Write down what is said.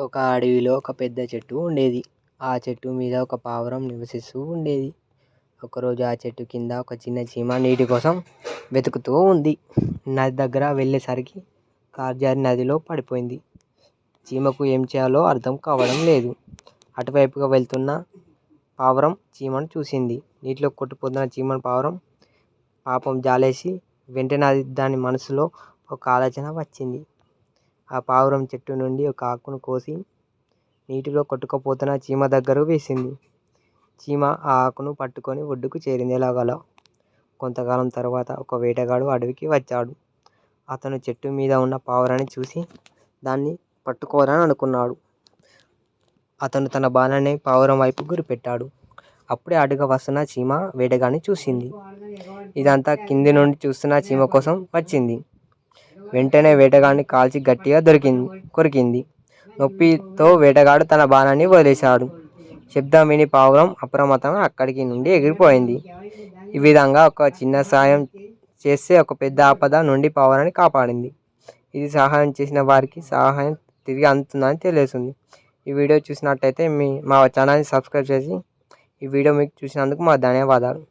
ఒక అడవిలో ఒక పెద్ద చెట్టు ఉండేది. ఆ చెట్టు మీద ఒక పావురం నివసిస్తూ ఉండేది. ఒకరోజు ఆ చెట్టు కింద ఒక చిన్న చీమ నీటి కోసం వెతుకుతూ ఉంది. నది దగ్గర వెళ్ళేసరికి కాలు జారి నదిలో పడిపోయింది. చీమకు ఏం చేయాలో అర్థం కావడం లేదు. అటువైపుగా వెళ్తున్న పావురం చీమను చూసింది. నీటిలో కొట్టుపోతున్న చీమను పావురం పాపం జాలేసి వెంటనే అది దాని మనసులో ఒక ఆలోచన వచ్చింది. ఆ పావురం చెట్టు నుండి ఒక ఆకును కోసి నీటిలో కొట్టుకుపోతున్న చీమ దగ్గర వేసింది. చీమ ఆ ఆకును పట్టుకొని ఒడ్డుకు చేరింది. ఎలాగోలా? కొంతకాలం తర్వాత ఒక వేటగాడు అడవికి వచ్చాడు. అతను చెట్టు మీద ఉన్న పావురాన్ని చూసి దాన్ని పట్టుకోవాలని అనుకున్నాడు. అతను తన బాణాన్ని పావురం వైపు గురిపెట్టాడు. అప్పుడే అడుగు వస్తున్న చీమ వేటగాడిని చూసింది. ఇదంతా కింది నుండి చూస్తున్న చీమ కోసం వచ్చింది. వెంటనే వేటగాడిని కాల్చి గట్టిగా దొరికింది కొరికింది. నొప్పితో వేటగాడు తన బాణాన్ని వదిలేశాడు. శబ్దం విని పావురం అప్రమత్తం అక్కడికి నుండి ఎగిరిపోయింది. ఈ విధంగా ఒక చిన్న సాయం చేస్తే ఒక పెద్ద ఆపద నుండి పావురాన్ని కాపాడింది. ఇది సహాయం చేసిన వారికి సహాయం తిరిగి అందుతుందని తెలియజేస్తుంది. ఈ వీడియో చూసినట్టయితే మీ మా ఛానల్ని సబ్స్క్రైబ్ చేసి ఈ వీడియో మీకు చూసినందుకు మా ధన్యవాదాలు.